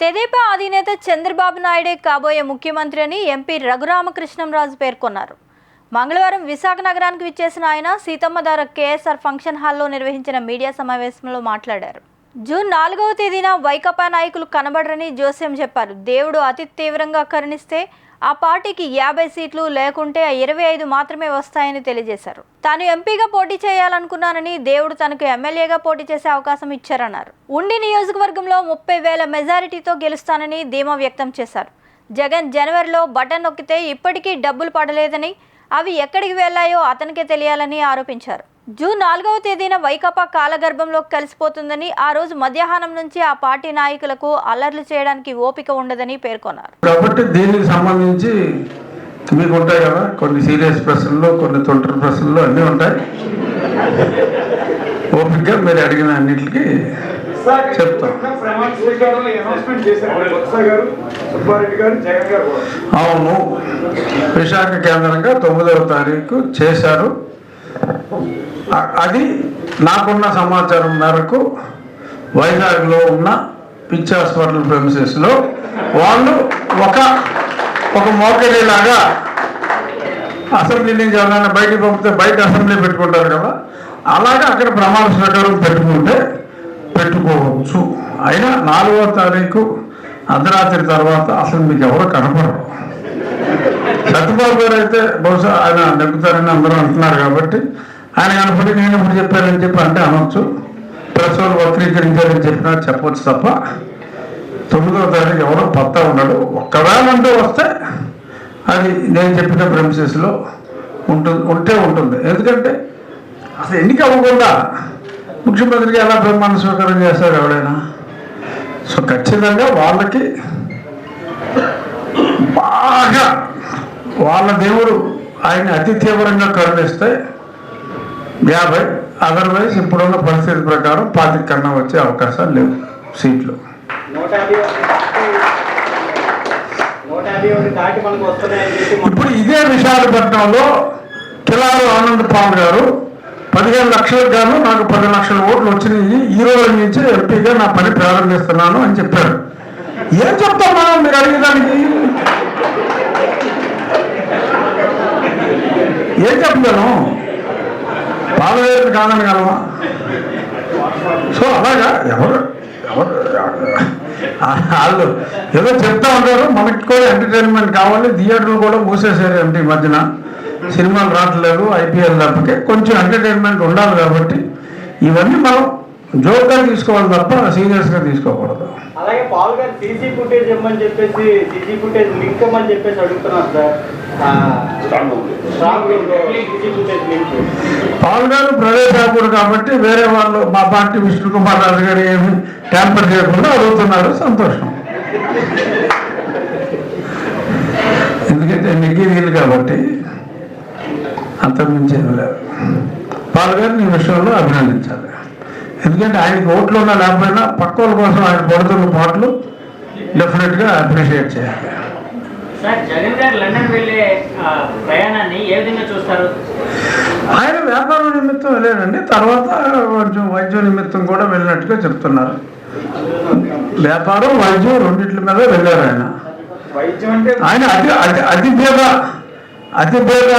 తెదేపా అధినేత చంద్రబాబు నాయుడే కాబోయే ముఖ్యమంత్రి అని ఎంపీ రఘురామకృష్ణంరాజు పేర్కొన్నారు. మంగళవారం విశాఖ నగరానికి విచ్చేసిన ఆయన సీతమ్మధార కేఎస్ఆర్ ఫంక్షన్ హాల్లో నిర్వహించిన మీడియా సమావేశంలో మాట్లాడారు. జూన్ నాలుగవ తేదీన వైకాపా నాయకులు కనబడరని జోస్యం చెప్పారు. దేవుడు అతి తీవ్రంగా కరుణిస్తే ఆ పార్టీకి యాభై సీట్లు లేకుంటే ఇరవై ఐదు మాత్రమే వస్తాయని తెలియజేశారు. తాను ఎంపీగా పోటీ చేయాలనుకున్నానని దేవుడు తనకు ఎమ్మెల్యేగా పోటీ చేసే అవకాశం ఇచ్చారన్నారు. ఉండి నియోజకవర్గంలో ముప్పై వేల మెజారిటీతో గెలుస్తానని ధీమా వ్యక్తం చేశారు. జగన్ జనవరిలో బటన్ నొక్కితే ఇప్పటికీ డబ్బులు పడలేదని అవి ఎక్కడికి వెళ్ళాయో అతనికే తెలియాలని ఆరోపించారు. జూన్ నాలుగవ తేదీన వైకాపా కాలగర్భంలోకి కలిసిపోతుందని ఆ రోజు మధ్యాహ్నం నుంచి ఆ పార్టీ నాయకులకు అల్లర్లు చేయడానికి ఓపిక ఉండదని పేర్కొన్నారు. కాబట్టి దీనికి సంబంధించి మీకు ఉంటాయి కదా కొన్ని సీరియస్ ప్రశ్నలు కొన్ని తొంటరి ప్రశ్నలు అన్నీ ఉంటాయి. ఓపికగా మీరు అడిగిన అన్నింటికి చెప్తాం. అవును విశాఖ కేంద్రంగా తొమ్మిదవ తారీఖు చేశారు. అది నాకున్న సమాచారం మేరకు వైజాగ్లో ఉన్న పిచ్చి హాస్పిటల్ ప్రెమిసెస్లో వాళ్ళు ఒక ఒక మోకరిలాగా అసెంబ్లీ నుంచి ఎవరైనా బయటికి పంపితే బయట అసెంబ్లీ పెట్టుకుంటారు కదా అలాగే అక్కడ ప్రమాణ స్వీకారం పెట్టుకుంటే పెట్టుకోవచ్చు. అయినా నాలుగో తారీఖు అర్ధరాత్రి తర్వాత అసలు మీకు ఎవరు కనపడరు. సత్యబాబు గారు అయితే బహుశా ఆయన నెగ్గుతారని అందరూ అంటున్నారు కాబట్టి ఆయన కనపడి నేను ఇప్పుడు చెప్పానని చెప్పి అంటే అనొచ్చు. ప్రసవాలు వక్రీకరించారని చెప్పినా చెప్పవచ్చు తప్ప తొమ్మిదవ తారీఖు ఎవరో పత్తా ఉన్నాడు. ఒక్కవేళ ఉంటే వస్తే అది నేను చెప్పిన ప్రెమిసెస్లో ఉంటుంది ఉంటే ఉంటుంది. ఎందుకంటే అసలు ఎన్నిక అవ్వకుండా ముఖ్యమంత్రికి ఎలా ప్రమాణ స్వీకారం చేస్తారు ఎవడైనా సో ఖచ్చితంగా వాళ్ళకి బాగా వాళ్ళ దేవుడు ఆయన అతి తీవ్రంగా కరుణిస్తే యాభై అదర్వైజ్ ఇప్పుడున్న పరిస్థితి ప్రకారం పాతిక కన్నా వచ్చే అవకాశాలు లేవు సీట్లు. ఇప్పుడు ఇదే విశాఖపట్నంలో కిలారు ఆనంద్ పాల్ గారు పదిహేను లక్షలకు గాను నాకు పది లక్షల ఓట్లు వచ్చినాయి ఈ రోజు నుంచి ఎంపీగా నా పని ప్రారంభిస్తున్నాను అని చెప్పారు. ఏం చెప్తాం మనం? మీరు అడిగేదానికి ఏం చెప్పగలను పాలవేరు కాదనగలమా సో అలాగా ఎవరు ఎవరు వాళ్ళు ఏదో చెప్తా ఉంటారు. మనకి కూడా ఎంటర్టైన్మెంట్ కావాలి. థియేటర్లు కూడా మూసేశారు అంటే ఈ మధ్యన. సినిమాలు రావట్లేదు ఐపీఎల్ తప్పకే కొంచెం ఎంటర్టైన్మెంట్ ఉండాలి కాబట్టి ఇవన్నీ మనం జోక్గా తీసుకోవాలి తప్ప సీరియస్గా తీసుకోకూడదు. అలాగే పాల్ గారు సీసీ ఫుటేజ్ ఇవ్వమని చెప్పేసి సీసీ ఫుటేజ్ లింక్ ఇవ్వమని చెప్పేసి అడుగుతున్నారు సార్. స్ట్రాంగ్ పవన్ గారు ప్రవేశాకుడు కాబట్టి వేరే వాళ్ళు మా పార్టీ విష్ణు కుమార్ రాజు గారు ఏమి ట్యాంపర్ చేయకుండా అడుగుతున్నారు. సంతోషం. ఎందుకంటే నెగ్గి వీలు కాబట్టి అంతకుమించి ఏమి లేదు. పాల్ గారు నీ విషయంలో అభినందించాలి. ఎందుకంటే ఆయనకి ఓట్లు ఉన్నా లేకపోయినా పక్క వాళ్ళ కోసం ఆయన పడుతున్న పాటలు డెఫినెట్గా అప్రిషియేట్ చేయాలి. సార్ జగన్ గారు లండన్ వెళ్ళే ఆ, ప్రయాణాన్ని ఏ విధంగా చూస్తారు? ఆయన వ్యాపారం నిమిత్తం వెళ్ళారండి తర్వాత కొంచెం వైద్యం నిమిత్తం కూడా వెళ్ళినట్టుగా చెప్తున్నారు. వ్యాపారం వైద్యం రెండిట్ల మీద వెళ్ళారు ఆయన. వైద్యం అంటే ఆయన అతి అతి అతి పేద అతి పేద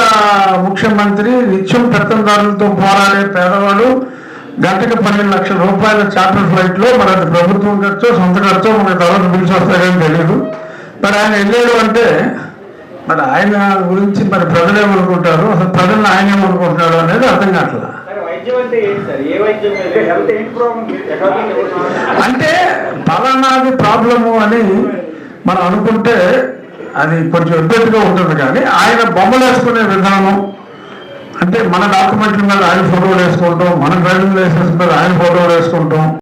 ముఖ్యమంత్రి నిత్యం పెత్తందారులతో పోరాడే పేదవాడు గంటకి పన్నెండు లక్షల రూపాయల చార్టర్ ఫ్లైట్లో మరి అది ప్రభుత్వం ఖర్చో సొంత ఖర్చో మనకి తర్వాత బిల్స్ వస్తాయని తెలియదు మరి ఆయన వెళ్ళాడు అంటే మరి ఆయన గురించి మరి ప్రజలు ఏమనుకుంటారు? అసలు ప్రజలను ఆయన ఏమనుకుంటున్నాడు అనేది అర్థం ప్రాబ్లం అంటే పలానాది ప్రాబ్లము అని మనం అనుకుంటే అది కొంచెం ఇబ్బందిగా ఉంటుంది కానీ ఆయన బొమ్మలు వేసుకునే విధానం అంటే మన డాక్యుమెంట్ల మీద ఆయన ఫోటోలు వేసుకుంటాం మన డ్రైవింగ్ లైసెన్స్ మీద ఆయన ఫోటోలు వేసుకుంటాం.